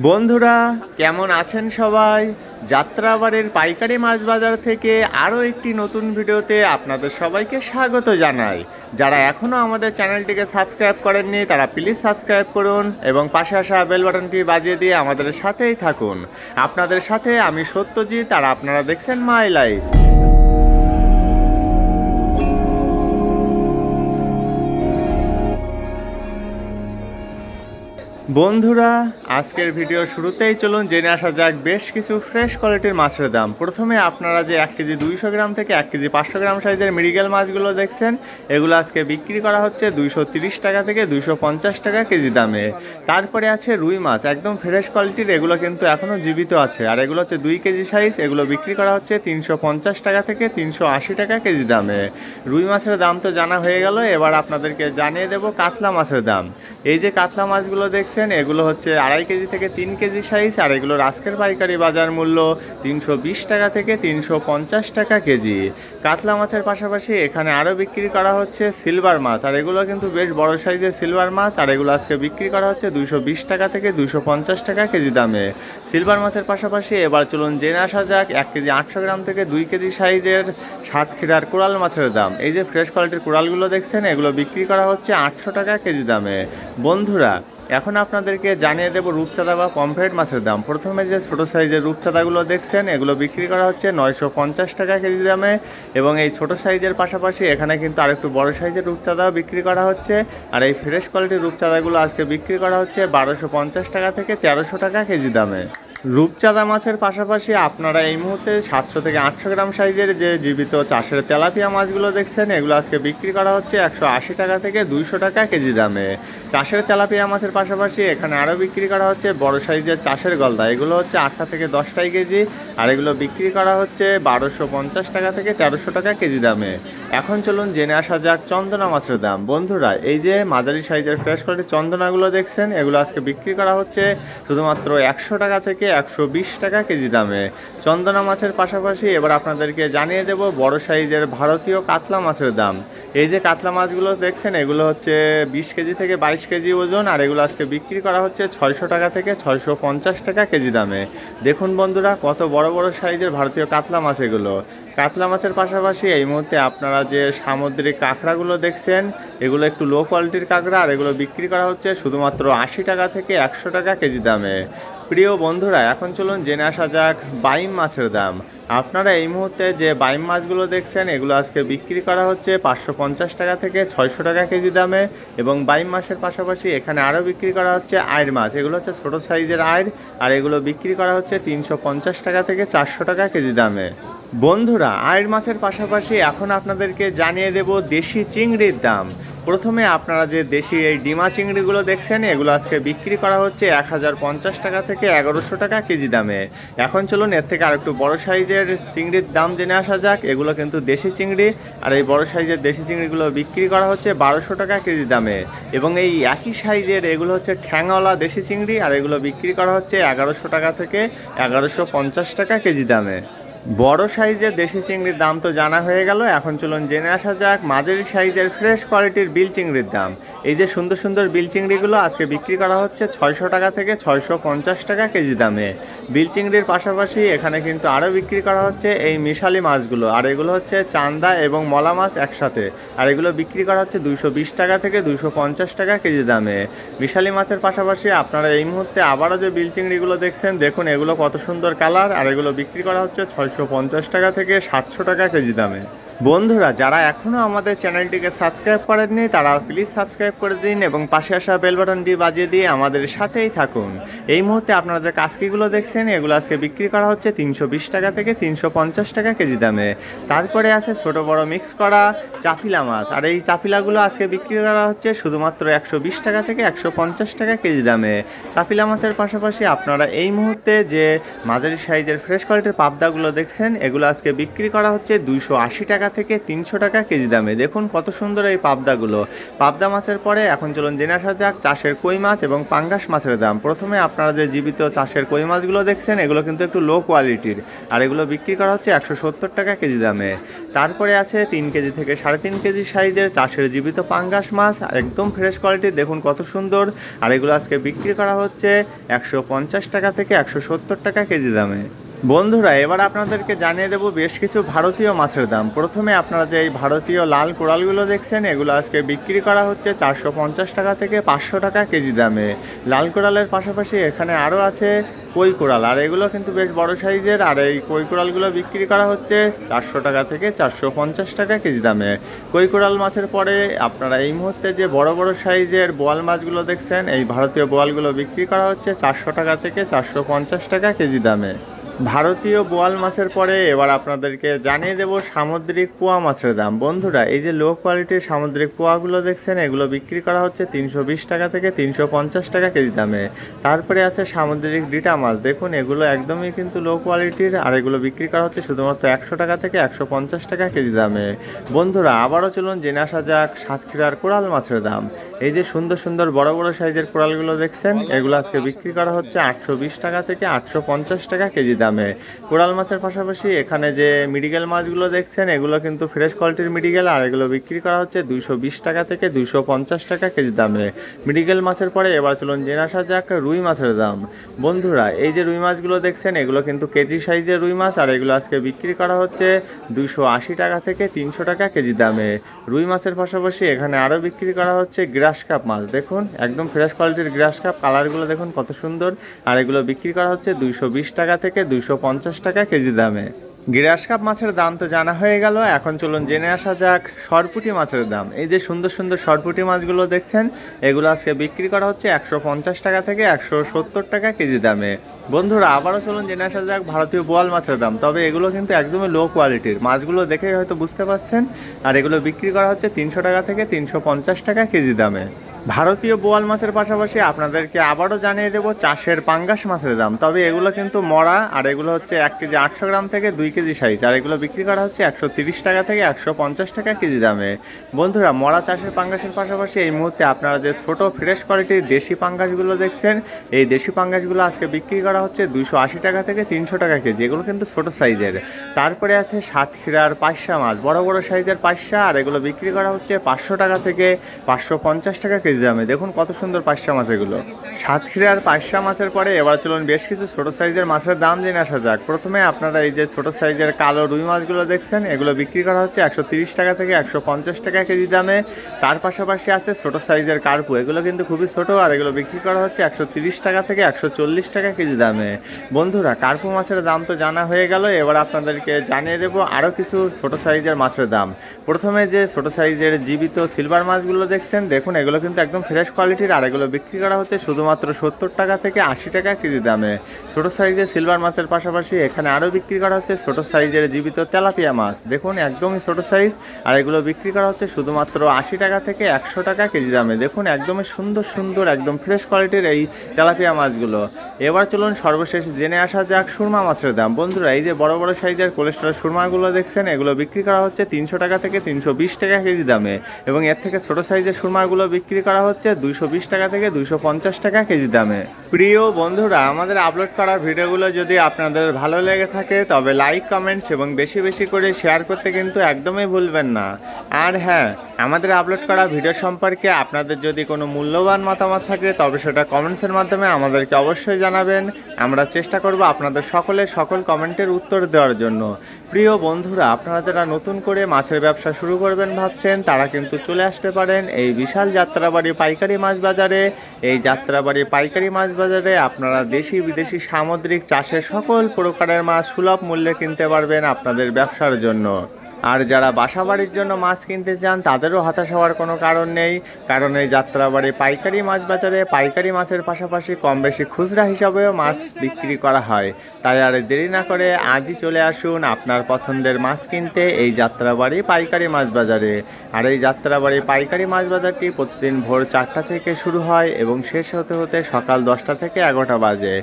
বন্ধুরা, কেমন আছেন সবাই? যাত্রাবাড়ির পাইকারি মাছ বাজার থেকে আরও একটি নতুন ভিডিওতে আপনাদের সবাইকে স্বাগত জানাই। যারা এখনও আমাদের চ্যানেলটিকে সাবস্ক্রাইব করেননি, তারা প্লিজ সাবস্ক্রাইব করুন এবং পাশে আসা বেল বাটনটি বাজিয়ে দিয়ে আমাদের সাথেই থাকুন। আপনাদের সাথে আমি সত্যজিৎ, আর আপনারা দেখছেন মাই লাইফ। বন্ধুরা, আজকের ভিডিও শুরুতেই চলুন জেনে আসা যাক বেশ কিছু ফ্রেশ কোয়ালিটির মাছের দাম। প্রথমে আপনারা যে এক কেজি দুইশো গ্রাম থেকে এক কেজি পাঁচশো গ্রাম সাইজের মিরিগেল মাছগুলো দেখছেন, এগুলো আজকে বিক্রি করা হচ্ছে দুইশো তিরিশ টাকা থেকে দুইশো পঞ্চাশ টাকা কেজি দামে। তারপরে আছে রুই মাছ, একদম ফ্রেশ কোয়ালিটির এগুলো কিন্তু এখনও জীবিত আছে। আর এগুলো হচ্ছে দুই কেজি সাইজ এগুলো বিক্রি করা হচ্ছে তিনশো পঞ্চাশ টাকা থেকে তিনশো আশি টাকা কেজি দামে। রুই মাছের দাম তো জানা হয়ে গেল, এবার আপনাদেরকে জানিয়ে দেব কাতলা মাছের দাম। এই যে কাতলা মাছগুলো দেখছেন এগুলো হচ্ছে আড়াই কেজি থেকে তিন কেজি সাইজ, আর এগুলোর আজকের পাইকারি বাজার মূল্য তিনশো বিশ টাকা থেকে তিনশো পঞ্চাশ টাকা কেজি। কাতলা মাছের পাশাপাশি এখানে আরও বিক্রি করা হচ্ছে সিলভার মাছ। আর এগুলো কিন্তু বেশ বড় সাইজের সিলভার মাছ, আর এগুলো আজকে বিক্রি করা হচ্ছে দুশো টাকা থেকে দুশো টাকা কেজি দামে। সিলভার মাছের পাশাপাশি এবার চলুন জেনে আসা যাক, এক কেজি আটশো গ্রাম থেকে দুই কেজি সাইজের সাতক্ষীরার কোরাল মাছের দাম। এই যে ফ্রেশ কোয়ালিটির কোরালগুলো দেখছেন, এগুলো বিক্রি করা হচ্ছে আটশো টাকা কেজি দামে। বন্ধুরা, এখন আপনাদেরকে জানিয়ে দেবো রূপচাঁদা বা পমফ্রেট মাছের দাম। প্রথমে যে ছোটো সাইজের রূপচাঁদাগুলো দেখছেন, এগুলো বিক্রি করা হচ্ছে নয়শো পঞ্চাশ টাকা কেজি দামে। এবং এই ছোট সাইজের পাশাপাশি এখানে কিন্তু আরেকটু বড় সাইজের রূপচাঁদাও বিক্রি করা হচ্ছে। আর এই ফ্রেশ কোয়ালিটির রূপচাঁদাগুলো আজকে বিক্রি করা হচ্ছে বারোশো পঞ্চাশ টাকা থেকে তেরোশো টাকা কেজি দামে। রূপচাঁদা মাছের পাশাপাশি আপনারা এই মুহূর্তে সাতশো থেকে আটশো গ্রাম সাইজের যে জীবিত চাষের তেলাপিয়া মাছগুলো দেখছেন, এগুলো আজকে বিক্রি করা হচ্ছে একশো আশি টাকা থেকে দুইশো টাকা কেজি দামে। চাষের তেলাপিয়া মাছের পাশাপাশি এখানে আরও বিক্রি করা হচ্ছে বড় সাইজের চাষের গলদা। এগুলো হচ্ছে আটটা থেকে দশটাই কেজি, আর এগুলো বিক্রি করা হচ্ছে বারোশো পঞ্চাশ টাকা থেকে তেরোশো টাকা কেজি দামে। এখন চলুন জেনে আসা যাক চন্দনা মাছের দাম। বন্ধুরা, এই যে মাঝারি সাইজের ফ্রেশ কোয়ালিটির চন্দনাগুলো দেখছেন, এগুলো আজকে বিক্রি করা হচ্ছে শুধুমাত্র একশো টাকা থেকে একশো বিশ টাকা কেজি দামে। চন্দনা মাছের পাশাপাশি এবার আপনাদেরকে জানিয়ে দেব বড় সাইজের ভারতীয় কাতলা মাছের দাম। এই যে কাতলা মাছগুলো দেখছেন, এগুলো হচ্ছে বিশ কেজি থেকে বাইশ কেজি ওজন, আর এগুলো আজকে বিক্রি করা হচ্ছে ছয়শো টাকা থেকে ছয়শো পঞ্চাশ টাকা কেজি দামে। দেখুন বন্ধুরা, কত বড় বড় সাইজের ভারতীয় কাতলা মাছ এগুলো। কাতলা মাছের পাশাপাশি এই মুহূর্তে আপনারা যে সামুদ্রিক কাঁকড়াগুলো দেখছেন, এগুলো একটু লো কোয়ালিটির কাঁকড়া, আর এগুলো বিক্রি করা হচ্ছে শুধুমাত্র আশি টাকা থেকে একশো টাকা কেজি দামে। প্রিয় বন্ধুরা, এখন চলুন জেনে আসা যাক বাইম মাছের দাম। আপনারা এই মুহূর্তে যে বাইম মাছগুলো দেখছেন, এগুলো আজকে বিক্রি করা হচ্ছে পাঁচশো পঞ্চাশ টাকা থেকে ছয়শো টাকা কেজি দামে এবং বাইম মাছের পাশাপাশি এখানে আরও বিক্রি করা হচ্ছে আয়ের মাছ। এগুলো হচ্ছে ছোটো সাইজের আয়ের আর এগুলো বিক্রি করা হচ্ছে তিনশো পঞ্চাশ টাকা থেকে চারশো টাকা কেজি দামে। বন্ধুরা আয়ের মাছের পাশাপাশি এখন আপনাদেরকে জানিয়ে দেব দেশি চিংড়ির দাম। প্রথমে আপনারা যে দেশি এই ডিমা চিংড়িগুলো দেখছেন, এগুলো আজকে বিক্রি করা হচ্ছে এক হাজার পঞ্চাশ টাকা থেকে এগারোশো টাকা কেজি দামে। এখন চলুন, এর থেকে আরেকটু বড় সাইজের চিংড়ির দাম জেনে আসা যাক। এগুলো কিন্তু দেশি চিংড়ি, আর এই বড় সাইজের দেশি চিংড়িগুলো বিক্রি করা হচ্ছে বারোশো টাকা কেজি দামে। এবং এই একই সাইজের এগুলো হচ্ছে ঠ্যাংওয়ালা দেশি চিংড়ি, আর এগুলো বিক্রি করা হচ্ছে এগারোশো টাকা থেকে এগারোশো পঞ্চাশ টাকা কেজি দামে। বড় সাইজের দেশি চিংড়ির দাম তো জানা হয়ে গেল, এখন চলুন জেনে আসা যাক মাঝারি সাইজের ফ্রেশ কোয়ালিটির বিল চিংড়ির দাম। এই যে সুন্দর সুন্দর বিল চিংড়িগুলো আজকে বিক্রি করা হচ্ছে ছয়শো টাকা থেকে ছয়শো পঞ্চাশ টাকা কেজি দামে। বিল চিংড়ির পাশাপাশি এখানে কিন্তু আরও বিক্রি করা হচ্ছে এই মিশালি মাছগুলো। আর এগুলো হচ্ছে চান্দা এবং মলা মাছ একসাথে। আর এগুলো বিক্রি করা হচ্ছে দুইশো বিশ টাকা থেকে দুইশো পঞ্চাশ টাকা কেজি দামে। মিশালি মাছের পাশাপাশি আপনারা এই মুহূর্তে আবারও যে বিল চিংড়িগুলো দেখছেন, দেখুন এগুলো কত সুন্দর কালার। আর এগুলো বিক্রি করা হচ্ছে ছয়শো পঞ্চাশ টাকা থেকে সাতশো টাকা কেজি দামে। বন্ধুরা, যারা এখনও আমাদের চ্যানেলটিকে সাবস্ক্রাইব করেননি, তারা প্লিজ সাবস্ক্রাইব করে দিন এবং পাশে আসা বেল বাটনটি বাজিয়ে দিয়ে আমাদের সাথেই থাকুন। এই মুহূর্তে আপনারা যে কাসকিগুলো দেখছেন, এগুলো আজকে বিক্রি করা হচ্ছে তিনশো বিশ টাকা থেকে তিনশো পঞ্চাশ টাকা কেজি দামে। তারপরে আছে ছোট বড় মিক্স করা চাপিলা মাছ। আর এই চাপিলাগুলো আজকে বিক্রি করা হচ্ছে শুধুমাত্র একশো বিশ টাকা থেকে একশো পঞ্চাশ টাকা কেজি দামে। চাপিলা মাছের পাশাপাশি আপনারা এই মুহূর্তে যে মাঝারি সাইজের ফ্রেশ কোয়ালিটির পাবদাগুলো দেখছেন, এগুলো আজকে বিক্রি করা হচ্ছে দুইশো আশি টাকা থেকে তিনশো টাকা কেজি দামে। দেখুন কত সুন্দর এই পাবদাগুলো। পাবদা মাছের পরে এখন চলুন জেনে আসা যাক চাষের কই মাছ এবং পাঙ্গাস মাছের দাম। প্রথমে আপনারা যে জীবিত চাষের কই মাছগুলো দেখছেন, এগুলো কিন্তু একটু লো কোয়ালিটির আর এগুলো বিক্রি করা হচ্ছে একশো সত্তর টাকা কেজি দামে। তারপরে আছে তিন কেজি থেকে সাড়ে তিন কেজি সাইজের চাষের জীবিত পাঙ্গাস মাছ, একদম ফ্রেশ কোয়ালিটির দেখুন কত সুন্দর। আর এগুলো আজকে বিক্রি করা হচ্ছে একশো পঞ্চাশ টাকা থেকে একশো সত্তর টাকা কেজি দামে। বন্ধুরা, এবার আপনাদেরকে জানিয়ে দেব বেশ কিছু ভারতীয় মাছের দাম। প্রথমে আপনারা যে এই ভারতীয় লাল কোরালগুলো দেখছেন, এগুলো আজকে বিক্রি করা হচ্ছে চারশো পঞ্চাশ টাকা থেকে পাঁচশো টাকা কেজি দামে। লাল কোরালের পাশাপাশি এখানে আরও আছে কই কোরাল আর এগুলো কিন্তু বেশ বড় সাইজের, আর এই কই কোরালগুলো বিক্রি করা হচ্ছে চারশো টাকা থেকে চারশো পঞ্চাশ টাকা কেজি দামে। কই কোরাল মাছের পরে আপনারা এই মুহূর্তে যে বড় বড় সাইজের বোয়াল মাছগুলো দেখছেন, এই ভারতীয় বোয়ালগুলো বিক্রি করা হচ্ছে চারশো টাকা থেকে চারশো পঞ্চাশ টাকা কেজি দামে। ভারতীয় বোয়াল মাছের পরে এবার আপনাদেরকে জানিয়ে দেব সামুদ্রিক পোয়া মাছের দাম। বন্ধুরা, এই যে লো কোয়ালিটির সামুদ্রিক পোয়াগুলো দেখছেন, এগুলো বিক্রি করা হচ্ছে তিনশো বিশ টাকা থেকে তিনশো পঞ্চাশ টাকা কেজি দামে। তারপরে আছে সামুদ্রিক ডিটা মাছ। দেখুন, এগুলো একদমই কিন্তু লো কোয়ালিটির আর এগুলো বিক্রি করা হচ্ছে শুধুমাত্র একশো টাকা থেকে একশো পঞ্চাশ টাকা কেজি দামে। বন্ধুরা, আবারও চলুন জেনে আসা যাক সাতক্ষীরার কোরাল মাছের দাম। এই যে সুন্দর সুন্দর বড় বড় সাইজের কোরালগুলো দেখছেন, এগুলো আজকে বিক্রি করা হচ্ছে আটশো বিশ টাকা থেকে আটশো পঞ্চাশ টাকা কেজি দামে। কোরাল মাছের পাশাপাশি এখানে যে মিডিকেল মাছগুলো দেখছেন, এগুলো কিন্তু ফ্রেশ কোয়ালিটির মিডিকেল আর এগুলো বিক্রি করা হচ্ছে দুইশো বিশ টাকা থেকে দুইশো পঞ্চাশ টাকা কেজি দামে। মিডিকেল মাছের পরে এবার চলুন জেনে আসা যাক রুই মাছের দাম। বন্ধুরা, এই যে রুই মাছগুলো দেখছেন, এগুলো কিন্তু কেজি সাইজের রুই মাছ, আর এগুলো আজকে বিক্রি করা হচ্ছে দুইশো আশি টাকা থেকে তিনশো টাকা কেজি দামে। রুই মাছের পাশাপাশি এখানে আরও বিক্রি করা হচ্ছে গ্রাস কাপ মাছ। দেখুন, একদম ফ্রেশ কোয়ালিটির গ্রাস কাপ কালারগুলো দেখুন কত সুন্দর। আর এগুলো বিক্রি করা হচ্ছে দুইশো বিশ টাকা থেকে দুইশো পঞ্চাশ টাকা কেজি দামে। গ্রাস কাপ মাছের দাম তো জানা হয়ে গেল। এখন চলুন জেনে আসা যাক সরপুটি মাছের দাম। এই যে সুন্দর সুন্দর সরপুটি মাছগুলো দেখছেন, এগুলো আজকে বিক্রি করা হচ্ছে একশো পঞ্চাশ টাকা থেকে একশো সত্তর টাকা কেজি দামে। বন্ধুরা, আবারও চলুন জেনে আসা যাক ভারতীয় বোয়াল মাছের দাম। তবে এগুলো কিন্তু একদমই লো কোয়ালিটির মাছগুলো দেখেই হয়তো বুঝতে পারছেন। আর এগুলো বিক্রি করা হচ্ছে তিনশো টাকা থেকে তিনশো পঞ্চাশ টাকা কেজি দামে। ভারতীয় বোয়াল মাছের পাশাপাশি আপনাদেরকে আবারও জানিয়ে দেবো চাষের পাঙ্গাস মাছের দাম। তবে এগুলো কিন্তু মরা, আর এগুলো হচ্ছে এক কেজি আটশো গ্রাম থেকে দুই কেজি সাইজ, আর এগুলো বিক্রি করা হচ্ছে একশো টাকা থেকে একশো পঞ্চাশ টাকা কেজি দামে। বন্ধুরা, মরা চাষের পাঙ্গাসের পাশাপাশি এই মুহূর্তে আপনারা যে ছোট ফ্রেশ কোয়ালিটির দেশি পাঙ্গাসগুলো দেখছেন, এই দেশি পাঙ্গাসগুলো আজকে বিক্রি করা হচ্ছে দুশো টাকা থেকে তিনশো টাকা কেজি। এগুলো কিন্তু ছোট সাইজের। তারপরে আছে সাতক্ষীরার পাঁচশা মাছ, বড় বড় সাইজের পাঁচশা আর এগুলো বিক্রি করা হচ্ছে পাঁচশো টাকা থেকে পাঁচশো পঞ্চাশ টাকা কেজি দামে। দেখুন কত সুন্দর পাঁচশা মাছ এগুলো। সাতক্ষীরার পাঁচশা মাছের পরে এবার চলুন বেশ কিছু ছোট সাইজের মাছের দাম জেনে আসা যাক। প্রথমে আপনারা এই যে ছোট সাইজের কালো রুই মাছগুলো দেখছেন, এগুলো বিক্রি করা হচ্ছে একশো টাকা থেকে একশো পঞ্চাশ টাকা কেজি দামে। তার পাশাপাশি আছে ছোট সাইজের কার্পু, এগুলো কিন্তু খুবই ছোট আর এগুলো বিক্রি করা হচ্ছে একশো টাকা থেকে একশো চল্লিশ টাকা কেজি দামে। বন্ধুরা, কার্পু মাছের দাম তো জানা হয়ে গেল, এবার আপনাদেরকে জানিয়ে দেবো আরও কিছু ছোট সাইজের মাছের দাম। প্রথমে যে ছোট সাইজের জীবিত সিলভার মাছগুলো দেখছেন, দেখুন এগুলো কিন্তু একদম ফ্রেশ কোয়ালিটির আর এগুলো বিক্রি করা হচ্ছে শুধুমাত্র সত্তর টাকা থেকে আশি টাকা কেজি দামে। ছোট সাইজের সিলভার মাছের পাশাপাশি এখানে আরও বিক্রি করা হচ্ছে ছোট সাইজের জীবিত তেলাপিয়া মাছ। দেখুন, একদমই ছোট সাইজ। আর এগুলো বিক্রি করা হচ্ছে শুধুমাত্র আশি টাকা থেকে একশো টাকা কেজি দামে। দেখুন, একদমই সুন্দর সুন্দর, একদম ফ্রেশ কোয়ালিটির এই তেলাপিয়া মাছগুলো। এবার চলুন সর্বশেষ জেনে আসা যাক সুরমা মাছের দাম। বন্ধুরা, এই যে বড় বড় সাইজের কোলেস্ট্রল সুরমাগুলো দেখছেন, এগুলো বিক্রি করা হচ্ছে তিনশো টাকা থেকে তিনশো বিশ টাকা কেজি দামে। এবং এর থেকে ছোট সাইজের সুরমাগুলো বিক্রি করা হচ্ছে দুইশো বিশ টাকা থেকে দুইশো পঞ্চাশ টাকা কেজি দামে। প্রিয় বন্ধুরা, আমাদের আপলোড করা ভিডিওগুলো যদি আপনাদের ভালো লেগে থাকে, তবে লাইক কমেন্টস এবং বেশি বেশি করে শেয়ার করতে কিন্তু একদমই ভুলবেন না। আর হ্যাঁ আমাদের আপলোড করা ভিডিও সম্পর্কে আপনাদের যদি কোনো মূল্যবান মতামত থাকে, তবে সেটা কমেন্টসের মাধ্যমে আমাদেরকে অবশ্যই জানাবেন। আমরা চেষ্টা করব আপনাদের সকলে সকল কমেন্টের উত্তর দেওয়ার জন্য। প্রিয় বন্ধুরা, আপনারা যারা নতুন করে মাছের ব্যবসা শুরু করবেন ভাবছেন, তারা কিন্তু চলে আসতে পারেন এই বিশাল যাত্রাবাড়ি পাইকারি মাছ বাজারে। এই যাত্রাবাড়ি পাইকারি মাছ বাজারে আপনারা দেশি বিদেশি সামুদ্রিক চাষের সকল প্রকারের মাছ সুলভ মূল্যে কিনতে পারবেন আপনাদের ব্যবসার জন্য। আর যারা বাসা বাড়ির জন্য মাছ কিনতে চান, তাদেরও হতাশ হওয়ার কোনো কারণ নেই। কারণ এই যাত্রাবাড়ি পাইকারি মাছ বাজারে পাইকারি মাছের পাশাপাশি কম বেশি খুচরা হিসাবেও মাছ বিক্রি করা হয়। তাই আর দেরি না করে আজই চলে আসুন আপনার পছন্দের মাছ কিনতে এই যাত্রাবাড়ি পাইকারি মাছ বাজারে। আর এই যাত্রাবাড়ি পাইকারি মাছ বাজারটি প্রতিদিন ভোর চারটা থেকে শুরু হয় এবং শেষ হতে হতে সকাল দশটা থেকে এগারোটা বাজে।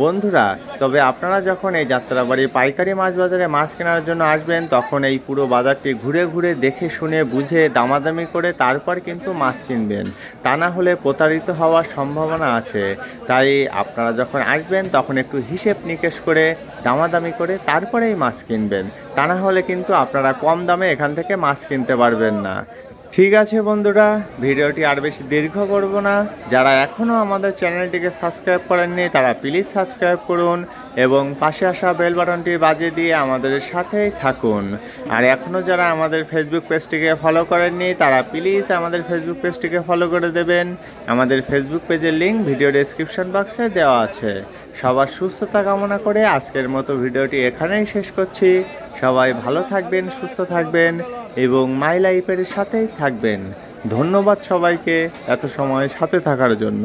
বন্ধুরা, তবে আপনারা যখন এই যাত্রাবাড়ি পাইকারি মাছ বাজারে মাছ কেনার জন্য আসবেন, তখন এই পুরো বাজারটি ঘুরে ঘুরে দেখে শুনে বুঝে দামাদামি করে তারপর কিন্তু মাছ কিনবেন। তা না হলে প্রতারিত হওয়ার সম্ভাবনা আছে। তাই আপনারা যখন আসবেন, তখন একটু হিসেব নিকেশ করে, দামাদামি করে তারপরেই মাছ কিনবেন। তা না হলে কিন্তু আপনারা কম দামে এখান থেকে মাছ কিনতে পারবেন না। ঠিক আছে বন্ধুরা, ভিডিওটি আর বেশি দীর্ঘ করব না। যারা এখনও আমাদের চ্যানেলটিকে সাবস্ক্রাইব করেননি, তারা প্লিজ সাবস্ক্রাইব করুন। এবং পাশে আসা বেল বাটনটি বাজিয়ে দিয়ে আমাদের সাথেই থাকুন। আর এখনও যারা আমাদের ফেসবুক পেজটিকে ফলো করেননি, তারা প্লিজ আমাদের ফেসবুক পেজটিকে ফলো করে দেবেন। আমাদের ফেসবুক পেজের লিঙ্ক ভিডিও ডেসক্রিপশন বক্সে দেওয়া আছে। সবার সুস্থতা কামনা করে আজকের মতো ভিডিওটি এখানেই শেষ করছি। সবাই ভালো থাকবেন, সুস্থ থাকবেন এবং মাই লাইফের সাথেই থাকবেন। ধন্যবাদ সবাইকে এত সময় সাথে থাকার জন্য।